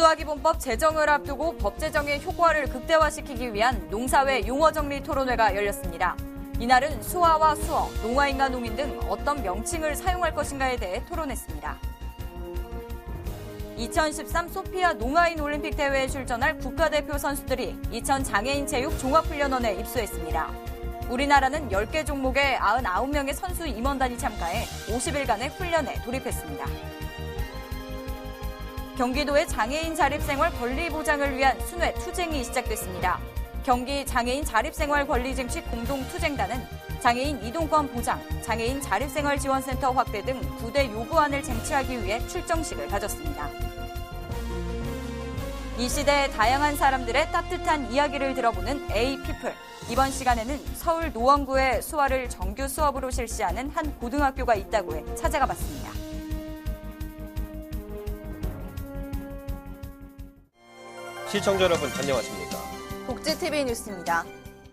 수화기본법 제정을 앞두고 법 제정의 효과를 극대화시키기 위한 농사회 용어정리 토론회가 열렸습니다. 이날은 수화와 수어, 농화인과 농인 등 어떤 명칭을 사용할 것인가에 대해 토론했습니다. 2013 소피아 농아인 올림픽 대회에 출전할 국가대표 선수들이 이천 장애인 체육 종합훈련원에 입소했습니다. 우리나라는 10개 종목에 99명의 선수 임원단이 참가해 50일간의 훈련에 돌입했습니다. 경기도의 장애인 자립생활 권리 보장을 위한 순회 투쟁이 시작됐습니다. 경기 장애인 자립생활 권리 쟁취 공동 투쟁단은 장애인 이동권 보장, 장애인 자립생활 지원센터 확대 등 9대 요구안을 쟁취하기 위해 출정식을 가졌습니다. 이 시대의 다양한 사람들의 따뜻한 이야기를 들어보는 A-피플. 이번 시간에는 서울 노원구에 수화를 정규 수업으로 실시하는 한 고등학교가 있다고 해 찾아가 봤습니다. 시청자 여러분 안녕하십니까? 복지TV 뉴스입니다.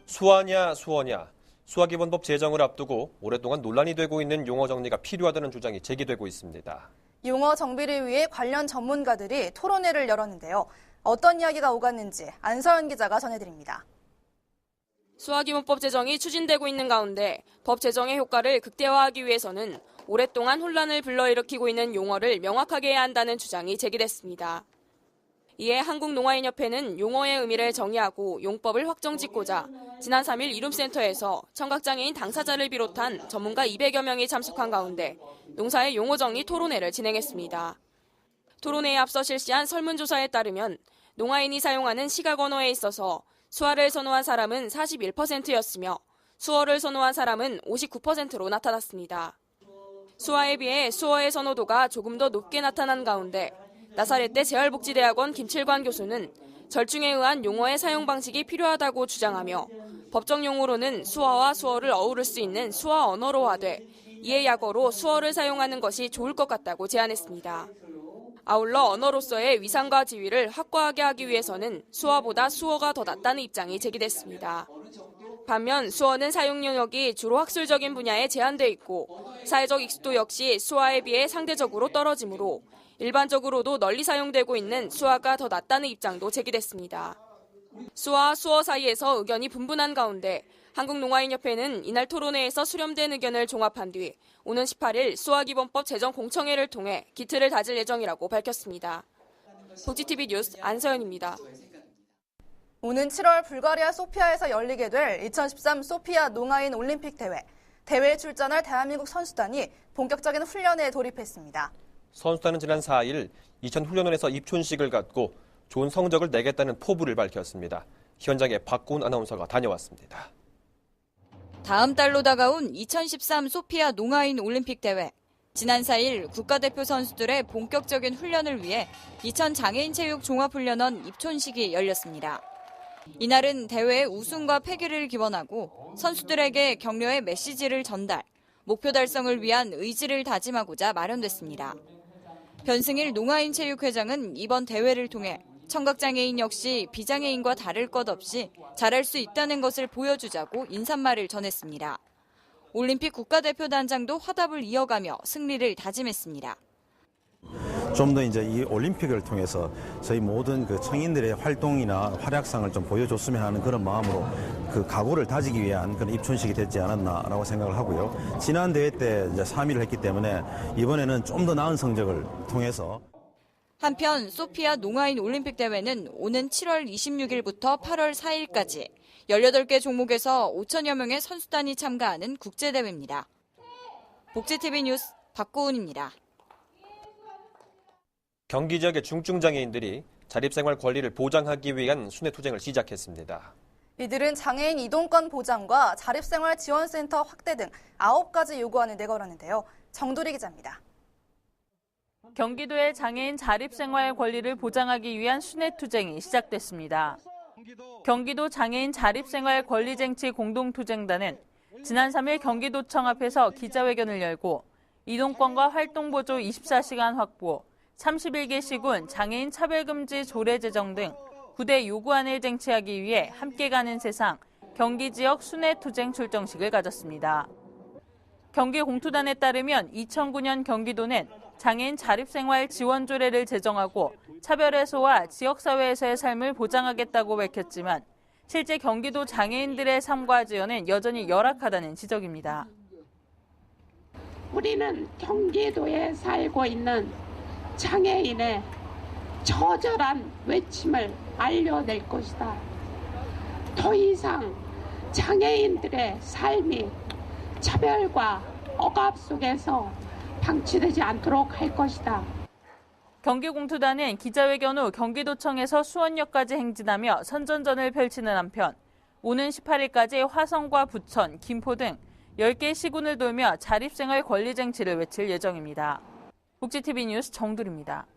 수화냐 수어냐 수화기본법 제정을 앞두고 오랫동안 논란이 되고 있는 용어 정리가 필요하다는 주장이 제기되고 있습니다. 용어 정비를 위해 관련 전문가들이 토론회를 열었는데요. 어떤 이야기가 오갔는지 안서연 기자가 전해드립니다. 수화기본법 제정이 추진되고 있는 가운데 법 제정의 효과를 극대화하기 위해서는 오랫동안 혼란을 불러일으키고 있는 용어를 명확하게 해야 한다는 주장이 제기됐습니다. 이에 한국농아인협회는 용어의 의미를 정의하고 용법을 확정짓고자 지난 3일 이룸센터에서 청각장애인 당사자를 비롯한 전문가 200여 명이 참석한 가운데 농사의 용어 정리 토론회를 진행했습니다. 토론회에 앞서 실시한 설문조사에 따르면 농아인이 사용하는 시각 언어에 있어서 수화를 선호한 사람은 41%였으며 수어를 선호한 사람은 59%로 나타났습니다. 수화에 비해 수어의 선호도가 조금 더 높게 나타난 가운데 나사렛 대 재활복지대학원 김칠관 교수는 절충에 의한 용어의 사용 방식이 필요하다고 주장하며 법정 용어로는 수어와 수어를 어우를 수 있는 수화 언어로 하되 이에 약어로 수어를 사용하는 것이 좋을 것 같다고 제안했습니다. 아울러 언어로서의 위상과 지위를 확고하게 하기 위해서는 수어보다 수어가 더 낫다는 입장이 제기됐습니다. 반면 수어는 사용 영역이 주로 학술적인 분야에 제한돼 있고 사회적 익숙도 역시 수화에 비해 상대적으로 떨어지므로 일반적으로도 널리 사용되고 있는 수화가 더 낫다는 입장도 제기됐습니다. 수화와 수어 사이에서 의견이 분분한 가운데 한국농아인협회는 이날 토론회에서 수렴된 의견을 종합한 뒤 오는 18일 수화기본법 제정 공청회를 통해 기틀을 다질 예정이라고 밝혔습니다. 복지TV 뉴스 안서연입니다. 오는 7월 불가리아 소피아에서 열리게 될 2013 소피아 농아인 올림픽 대회. 대회에 출전할 대한민국 선수단이 본격적인 훈련에 돌입했습니다. 선수단은 지난 4일 이천 훈련원에서 입촌식을 갖고 좋은 성적을 내겠다는 포부를 밝혔습니다. 현장에 박구은 아나운서가 다녀왔습니다. 다음 달로 다가온 2013 소피아 농아인 올림픽 대회. 지난 4일 국가대표 선수들의 본격적인 훈련을 위해 이천 장애인 체육 종합훈련원 입촌식이 열렸습니다. 이날은 대회 우승과 패기를 기원하고 선수들에게 격려의 메시지를 전달, 목표 달성을 위한 의지를 다짐하고자 마련됐습니다. 변승일 농아인 체육회장은 이번 대회를 통해 청각장애인 역시 비장애인과 다를 것 없이 잘할 수 있다는 것을 보여주자고 인사말을 전했습니다. 올림픽 국가대표단장도 화답을 이어가며 승리를 다짐했습니다. 좀 더 이제 이 올림픽을 통해서 저희 모든 그 청인들의 활동이나 활약상을 좀 보여줬으면 하는 그런 마음으로 그 각오를 다지기 위한 그런 입촌식이 됐지 않았나라고 생각을 하고요. 지난 대회 때 이제 3위를 했기 때문에 이번에는 좀 더 나은 성적을 통해서 한편 소피아 농아인 올림픽 대회는 오는 7월 26일부터 8월 4일까지 18개 종목에서 5천여 명의 선수단이 참가하는 국제대회입니다. 복지TV 뉴스 박고은입니다. 경기 지역의 중증 장애인들이 자립생활 권리를 보장하기 위한 순회 투쟁을 시작했습니다. 이들은 장애인 이동권 보장과 자립생활 지원센터 확대 등 9가지 요구안을 내걸었는데요. 정도리 기자입니다. 경기도의 장애인 자립생활 권리를 보장하기 위한 순회투쟁이 시작됐습니다. 경기도 장애인 자립생활 권리쟁취 공동투쟁단은 지난 3일 경기도청 앞에서 기자회견을 열고 이동권과 활동보조 24시간 확보, 31개 시군 장애인 차별금지 조례 제정 등 9대 요구안을 쟁취하기 위해 함께 가는 세상 경기 지역 순회투쟁 출정식을 가졌습니다. 경기 공투단에 따르면 2009년 경기도는 장애인 자립생활 지원 조례를 제정하고 차별 해소와 지역사회에서의 삶을 보장하겠다고 밝혔지만 실제 경기도 장애인들의 삶과 지원은 여전히 열악하다는 지적입니다. 우리는 경기도에 살고 있는 장애인의 처절한 외침을 알려낼 것이다. 더 이상 장애인들의 삶이 차별과 억압 속에서 방치되지 않도록 할 것이다. 경기공투단은 기자회견 후 경기도청에서 수원역까지 행진하며 선전전을 펼치는 한편 오는 18일까지 화성과 부천, 김포 등 10개 시군을 돌며 자립생활 권리 쟁취를 외칠 예정입니다. 복지TV 뉴스 정두리입니다.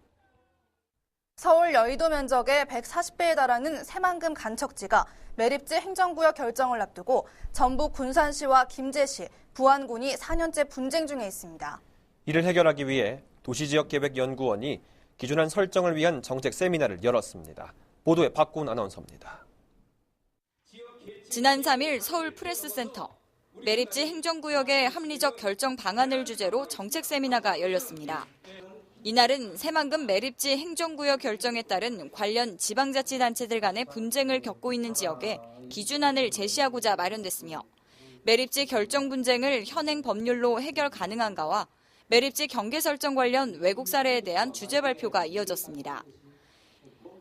서울 여의도 면적의 140배에 달하는 새만금 간척지가 매립지 행정구역 결정을 앞두고 전북 군산시와 김제시, 부안군이 4년째 분쟁 중에 있습니다. 이를 해결하기 위해 도시지역계획연구원이 기준안 설정을 위한 정책 세미나를 열었습니다. 보도에 박구은 아나운서입니다. 지난 3일 서울 프레스센터 매립지 행정구역의 합리적 결정 방안을 주제로 정책 세미나가 열렸습니다. 이날은 새만금 매립지 행정구역 결정에 따른 관련 지방자치단체들 간의 분쟁을 겪고 있는 지역에 기준안을 제시하고자 마련됐으며 매립지 결정 분쟁을 현행 법률로 해결 가능한가와 매립지 경계 설정 관련 외국 사례에 대한 주제 발표가 이어졌습니다.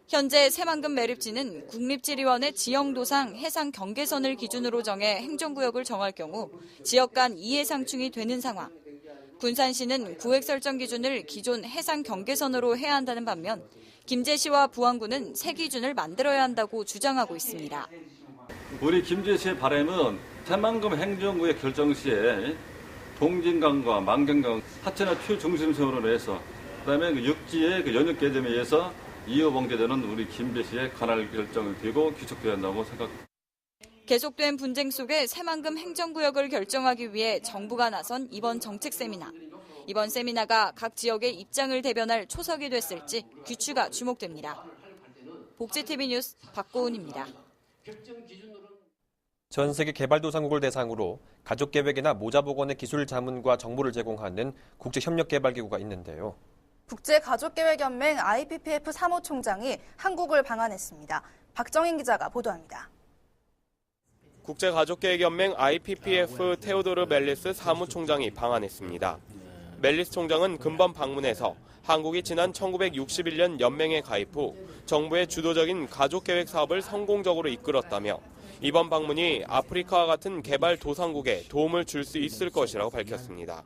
현재 새만금 매립지는 국립지리원의 지형도상 해상 경계선을 기준으로 정해 행정구역을 정할 경우 지역 간 이해상충이 되는 상황. 군산시는 구획 설정 기준을 기존 해상 경계선으로 해야 한다는 반면 김제시와 부안군은 새 기준을 만들어야 한다고 주장하고 있습니다. 우리 김제시의 바람은 새만금 행정구의 결정 시에 동진강과 만경강 하천의 최중심선으로 해서 그다음에 그 육지의 그 연육 개념에 의해서 이어봉제되는 우리 김제시의 관할 결정이 되고 규칙돼야 한다고 생각합니다. 계속된 분쟁 속에 새만금 행정구역을 결정하기 위해 정부가 나선 이번 정책 세미나. 이번 세미나가 각 지역의 입장을 대변할 초석이 됐을지 귀추가 주목됩니다. 복지TV 뉴스 박고은입니다. 전 세계 개발도상국을 대상으로 가족계획이나 모자보건의 기술 자문과 정보를 제공하는 국제협력개발기구가 있는데요. 국제가족계획연맹 IPPF 사무총장이 한국을 방한했습니다. 박정인 기자가 보도합니다. 국제가족계획연맹 IPPF 테오도르 멜리스 사무총장이 방한했습니다. 멜리스 총장은 근본 방문에서 한국이 지난 1961년 연맹에 가입 후 정부의 주도적인 가족계획 사업을 성공적으로 이끌었다며 이번 방문이 아프리카와 같은 개발 도상국에 도움을 줄 수 있을 것이라고 밝혔습니다.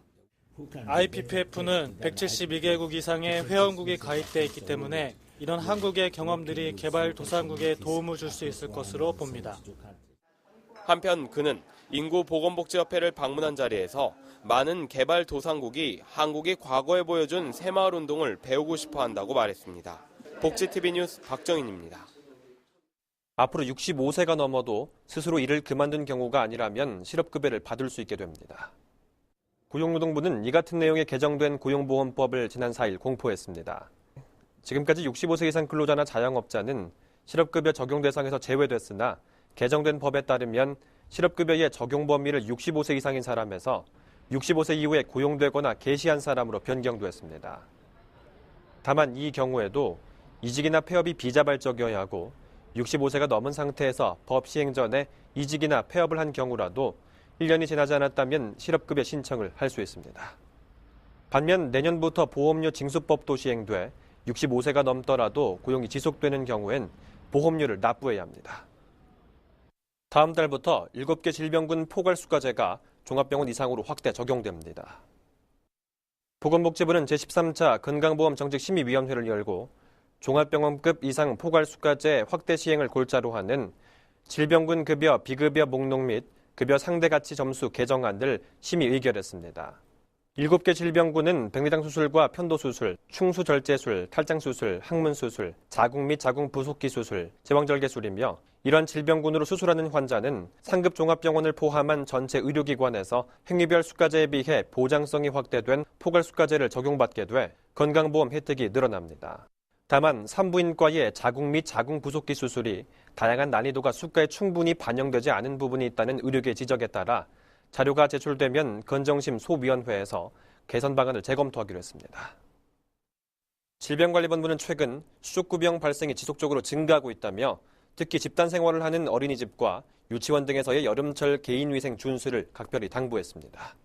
IPPF는 172개국 이상의 회원국이 가입돼 있기 때문에 이런 한국의 경험들이 개발 도상국에 도움을 줄 수 있을 것으로 봅니다. 한편 그는 인구보건복지협회를 방문한 자리에서 많은 개발 도상국이 한국이 과거에 보여준 새마을 운동을 배우고 싶어 한다고 말했습니다. 복지TV 뉴스 박정인입니다. 앞으로 65세가 넘어도 스스로 일을 그만둔 경우가 아니라면 실업급여를 받을 수 있게 됩니다. 고용노동부는 이 같은 내용의 개정된 고용보험법을 지난 4일 공포했습니다. 지금까지 65세 이상 근로자나 자영업자는 실업급여 적용 대상에서 제외됐으나 개정된 법에 따르면 실업급여의 적용 범위를 65세 이상인 사람에서 65세 이후에 고용되거나 개시한 사람으로 변경됐습니다. 다만 이 경우에도 이직이나 폐업이 비자발적이어야 하고 65세가 넘은 상태에서 법 시행 전에 이직이나 폐업을 한 경우라도 1년이 지나지 않았다면 실업급여 신청을 할 수 있습니다. 반면 내년부터 보험료 징수법도 시행돼 65세가 넘더라도 고용이 지속되는 경우엔 보험료를 납부해야 합니다. 다음 달부터 7개 질병군 포괄수가제가 종합병원 이상으로 확대 적용됩니다. 보건복지부는 제13차 건강보험 정책심의위원회를 열고 종합병원급 이상 포괄수가제 확대 시행을 골자로 하는 질병군 급여, 비급여 목록 및 급여 상대 가치 점수 개정안을 심의 의결했습니다. 7개 질병군은 백내장 수술과 편도 수술, 충수 절제술, 탈장 수술, 항문 수술, 자궁 및 자궁 부속기 수술, 제왕절개술이며 이런 질병군으로 수술하는 환자는 상급 종합병원을 포함한 전체 의료기관에서 행위별 수가제에 비해 보장성이 확대된 포괄 수가제를 적용받게 돼 건강보험 혜택이 늘어납니다. 다만 산부인과의 자궁 및 자궁 부속기 수술이 다양한 난이도가 수가에 충분히 반영되지 않은 부분이 있다는 의료계 지적에 따라 자료가 제출되면 건정심 소위원회에서 개선 방안을 재검토하기로 했습니다. 질병관리본부는 최근 수족구병 발생이 지속적으로 증가하고 있다며 특히 집단 생활을 하는 어린이집과 유치원 등에서의 여름철 개인위생 준수를 각별히 당부했습니다.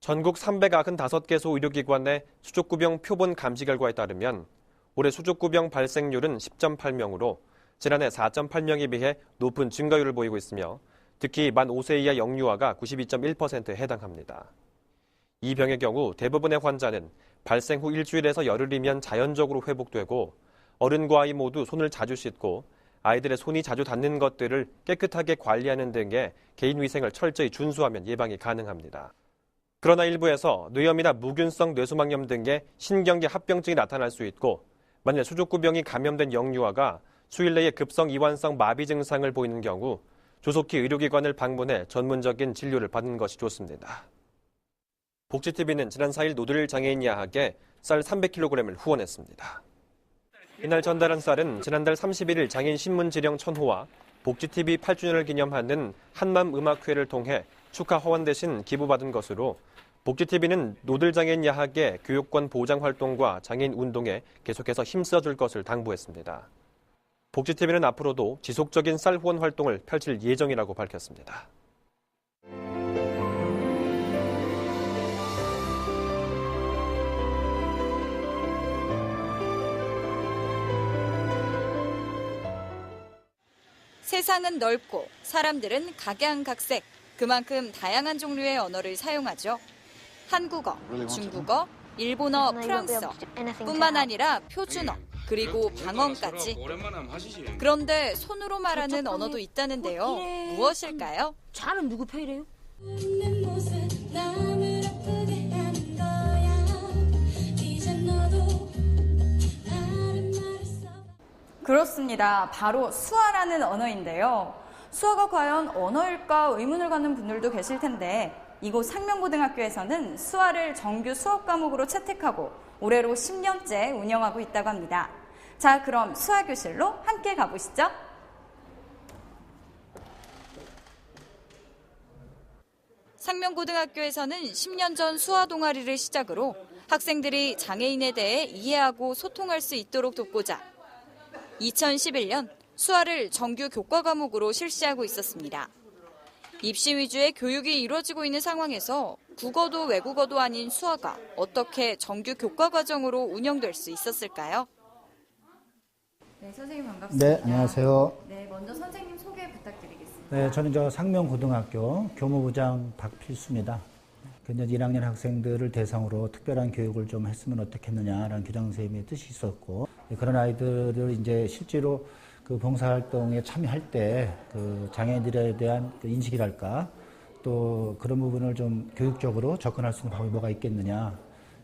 전국 395개소 의료기관 내 수족구병 표본 감시 결과에 따르면 올해 수족구병 발생률은 10.8명으로 지난해 4.8명에 비해 높은 증가율을 보이고 있으며 특히 만 5세 이하 영유아가 92.1%에 해당합니다. 이 병의 경우 대부분의 환자는 발생 후 일주일에서 열흘이면 자연적으로 회복되고 어른과 아이 모두 손을 자주 씻고 아이들의 손이 자주 닿는 것들을 깨끗하게 관리하는 등의 개인 위생을 철저히 준수하면 예방이 가능합니다. 그러나 일부에서 뇌염이나 무균성 뇌수막염 등의 신경계 합병증이 나타날 수 있고 만일 수족구병이 감염된 영유아가 수일 내에 급성 이완성 마비 증상을 보이는 경우 조속히 의료기관을 방문해 전문적인 진료를 받는 것이 좋습니다. 복지TV는 지난 4일 노들 장애인 야학에 쌀 300kg을 후원했습니다. 이날 전달한 쌀은 지난달 31일 장애인 신문 지령 천호와 복지TV 8주년을 기념하는 한맘 음악회를 통해 축하 허원 대신 기부받은 것으로 복지TV는 노들 장애인 야학의 교육권 보장 활동과 장애인 운동에 계속해서 힘써줄 것을 당부했습니다. 복지TV는 앞으로도 지속적인 쌀 후원 활동을 펼칠 예정이라고 밝혔습니다. 세상은 넓고 사람들은 각양각색. 그만큼 다양한 종류의 언어를 사용하죠. 한국어, 중국어, 일본어, 프랑스어, 뿐만 아니라 표준어, 그리고 방언까지. 그런데 손으로 말하는 언어도 있다는데요. 무엇일까요? 차는 누구 편이래요? 그렇습니다. 바로 수화라는 언어인데요. 수화가 과연 언어일까 의문을 갖는 분들도 계실 텐데 이곳 상명고등학교에서는 수화를 정규 수업 과목으로 채택하고 올해로 10년째 운영하고 있다고 합니다. 자, 그럼 수화 교실로 함께 가보시죠. 상명고등학교에서는 10년 전 수화 동아리를 시작으로 학생들이 장애인에 대해 이해하고 소통할 수 있도록 돕고자 2011년 수화를 정규 교과 과목으로 실시하고 있었습니다. 입시 위주의 교육이 이루어지고 있는 상황에서 국어도 외국어도 아닌 수화가 어떻게 정규 교과 과정으로 운영될 수 있었을까요? 네, 선생님 반갑습니다. 네, 안녕하세요. 네, 먼저 선생님 소개 부탁드리겠습니다. 네, 저는 저 상명고등학교 교무부장 박필수입니다. 근데 1학년 학생들을 대상으로 특별한 교육을 좀 했으면 어떻겠느냐라는 교장 선생님의 뜻이 있었고 그런 아이들을 이제 실제로 그 봉사활동에 참여할 때 그 장애인들에 대한 그 인식이랄까 또 그런 부분을 좀 교육적으로 접근할 수 있는 방법이 뭐가 있겠느냐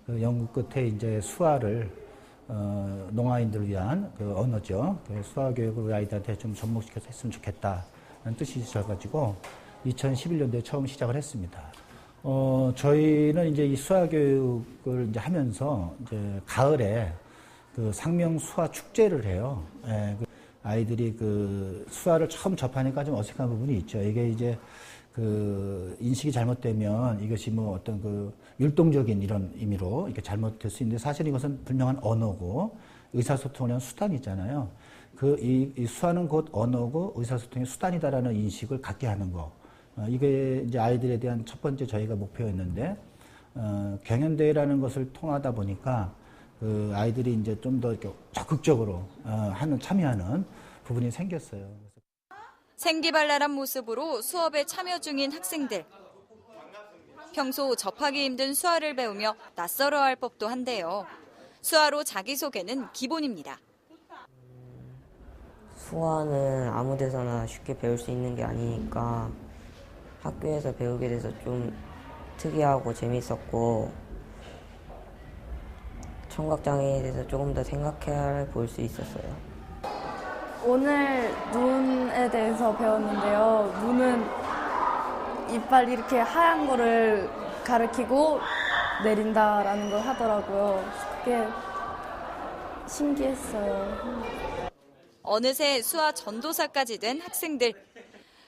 그 연구 끝에 이제 수화를 어, 농아인들을 위한 그 언어죠. 그 수화 교육을 우리 아이들한테 좀 접목시켜서 했으면 좋겠다는 뜻이 있어가지고 2011년도에 처음 시작을 했습니다. 어, 저희는 이제 이 수화 교육을 이제 하면서 이제 가을에 그 상명 수화 축제를 해요. 예, 그 아이들이 그 수화를 처음 접하니까 좀 어색한 부분이 있죠. 이게 이제 그 인식이 잘못되면 이것이 뭐 어떤 그 율동적인 이런 의미로 이렇게 잘못될 수 있는데 사실 이것은 분명한 언어고 의사소통을 위한 수단이잖아요. 그이이 수화는 곧 언어고 의사소통의 수단이다라는 인식을 갖게 하는 거. 어, 이게 이제 아이들에 대한 첫 번째 저희가 목표였는데 어, 경연대회라는 것을 통하다 보니까 그 아이들이 이제 좀 더 적극적으로 어, 하는 참여하는 부분이 생겼어요. 생기발랄한 모습으로 수업에 참여 중인 학생들. 평소 접하기 힘든 수화를 배우며 낯설어 할 법도 한데요. 수화로 자기소개는 기본입니다. 수화는 아무 데서나 쉽게 배울 수 있는 게 아니니까 학교에서 배우게 돼서 좀 특이하고 재밌었고 청각장애에 대해서 조금 더 생각해 볼 수 있었어요. 오늘 눈에 대해서 배웠는데요. 눈은 이빨 이렇게 하얀 거를 가리키고 내린다라는 걸 하더라고요. 그게 신기했어요. 어느새 수화 전도사까지 된 학생들.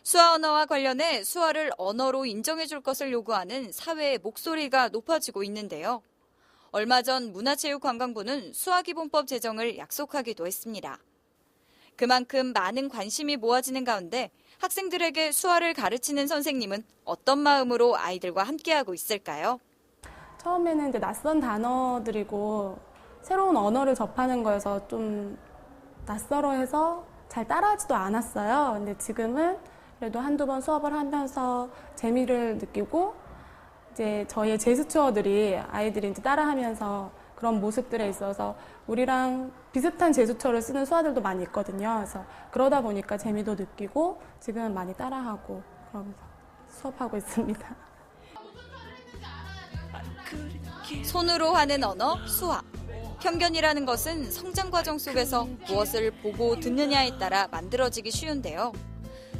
수화 언어와 관련해 수화를 언어로 인정해 줄 것을 요구하는 사회의 목소리가 높아지고 있는데요. 얼마 전 문화체육관광부는 수화기본법 제정을 약속하기도 했습니다. 그만큼 많은 관심이 모아지는 가운데 학생들에게 수화를 가르치는 선생님은 어떤 마음으로 아이들과 함께하고 있을까요? 처음에는 이제 낯선 단어들이고 새로운 언어를 접하는 거여서 좀 낯설어 해서 잘 따라하지도 않았어요. 근데 지금은 그래도 한두 번 수업을 하면서 재미를 느끼고 이제 저희의 제스처들이 아이들이 이제 따라하면서 그런 모습들에 있어서 우리랑 비슷한 제스처를 쓰는 수아들도 많이 있거든요. 그래서 그러다 보니까 재미도 느끼고 지금은 많이 따라하고 그러면서 수업하고 있습니다. 손으로 하는 언어 수화. 편견이라는 것은 성장 과정 속에서 무엇을 보고 듣느냐에 따라 만들어지기 쉬운데요.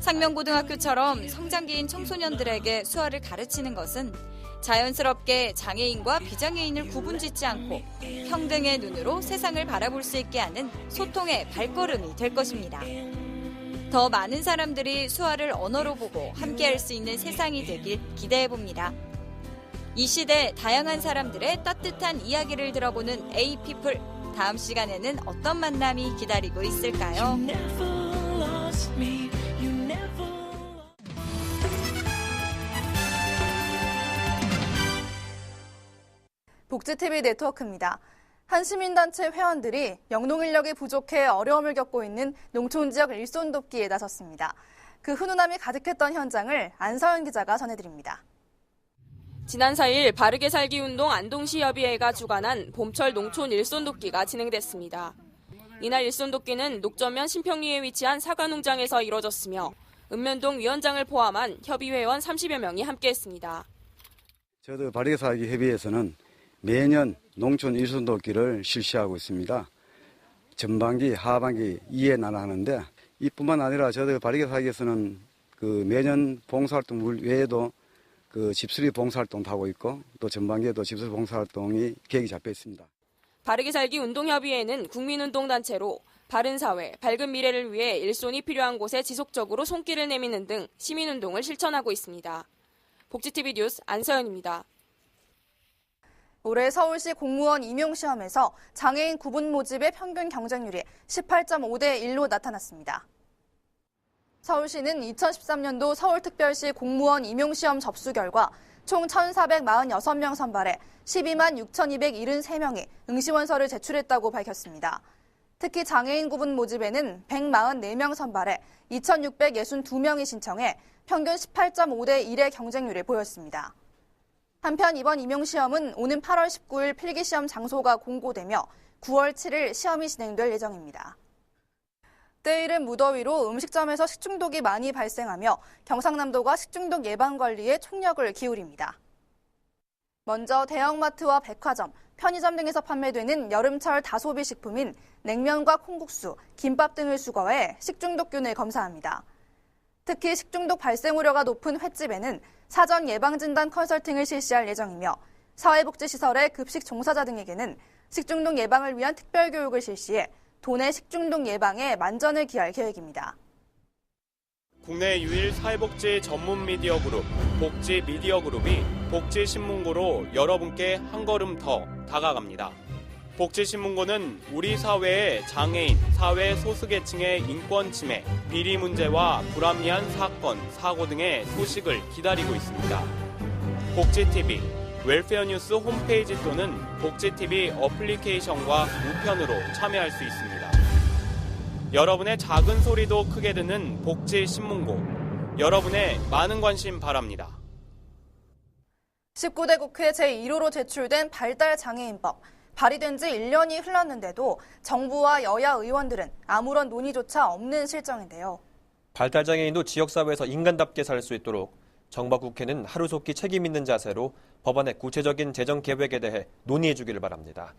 상명고등학교처럼 성장기인 청소년들에게 수화를 가르치는 것은 자연스럽게 장애인과 비장애인을 구분짓지 않고 평등의 눈으로 세상을 바라볼 수 있게 하는 소통의 발걸음이 될 것입니다. 더 많은 사람들이 수화를 언어로 보고 함께할 수 있는 세상이 되길 기대해 봅니다. 이 시대 다양한 사람들의 따뜻한 이야기를 들어보는 에이피플 다음 시간에는 어떤 만남이 기다리고 있을까요? 복지TV 네트워크입니다. 한시민단체 회원들이 영농 인력이 부족해 어려움을 겪고 있는 농촌 지역 일손 돕기에 나섰습니다. 그 훈훈함이 가득했던 현장을 안서연 기자가 전해드립니다. 지난 4일 바르게 살기 운동 안동시 협의회가 주관한 봄철 농촌 일손돕기가 진행됐습니다. 이날 일손돕기는 녹전면 신평리에 위치한 사과농장에서 이뤄졌으며 읍면동 위원장을 포함한 협의회원 30여 명이 함께했습니다. 저도 바르게 살기 협의회에서는 매년 농촌 일손돕기를 실시하고 있습니다. 전반기, 하반기 2회 나눠 하는데 이뿐만 아니라 저도 바르게 살기에서는 그 매년 봉사활동 외에도 그 집수리 봉사활동도 하고 있고 또 전반기에도 집수리 봉사활동이 계획이 잡혀 있습니다. 바르게 살기 운동협의회는 국민운동단체로 바른 사회, 밝은 미래를 위해 일손이 필요한 곳에 지속적으로 손길을 내미는 등 시민운동을 실천하고 있습니다. 복지TV 뉴스 안서연입니다. 올해 서울시 공무원 임용시험에서 장애인 구분 모집의 평균 경쟁률이 18.5대 1로 나타났습니다. 서울시는 2013년도 서울특별시 공무원 임용시험 접수 결과 총 1,446명 선발해 12만 6,273명이 응시원서를 제출했다고 밝혔습니다. 특히 장애인 구분 모집에는 144명 선발해 2,662명이 신청해 평균 18.5대 1의 경쟁률을 보였습니다. 한편 이번 임용시험은 오는 8월 19일 필기시험 장소가 공고되며 9월 7일 시험이 진행될 예정입니다. 때이른 무더위로 음식점에서 식중독이 많이 발생하며 경상남도가 식중독 예방 관리에 총력을 기울입니다. 먼저 대형마트와 백화점, 편의점 등에서 판매되는 여름철 다소비 식품인 냉면과 콩국수, 김밥 등을 수거해 식중독균을 검사합니다. 특히 식중독 발생 우려가 높은 횟집에는 사전 예방진단 컨설팅을 실시할 예정이며 사회복지시설의 급식 종사자 등에게는 식중독 예방을 위한 특별교육을 실시해 도내 식중독 예방에 만전을 기할 계획입니다. 국내 유일 사회복지 전문 미디어 그룹 복지 미디어 그룹이 복지 신문고로 여러분께 한 걸음 더 다가갑니다. 복지신문고는 우리 사회의 장애인, 사회 소수계층의 인권 침해, 비리 문제와 불합리한 사건, 사고 등의 소식을 기다리고 있습니다. 복지TV, 웰페어 뉴스 홈페이지 또는 복지TV 어플리케이션과 우편으로 참여할 수 있습니다. 여러분의 작은 소리도 크게 듣는 복지신문고. 여러분의 많은 관심 바랍니다. 19대 국회 제1호로 제출된 발달장애인법. 발의된 지 1년이 흘렀는데도 정부와 여야 의원들은 아무런 논의조차 없는 실정인데요. 발달장애인도 지역사회에서 인간답게 살 수 있도록 정부 국회는 하루속히 책임 있는 자세로 법안의 구체적인 재정 계획에 대해 논의해 주기를 바랍니다.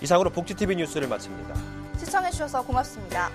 이상으로 복지TV 뉴스를 마칩니다. 시청해주셔서 고맙습니다.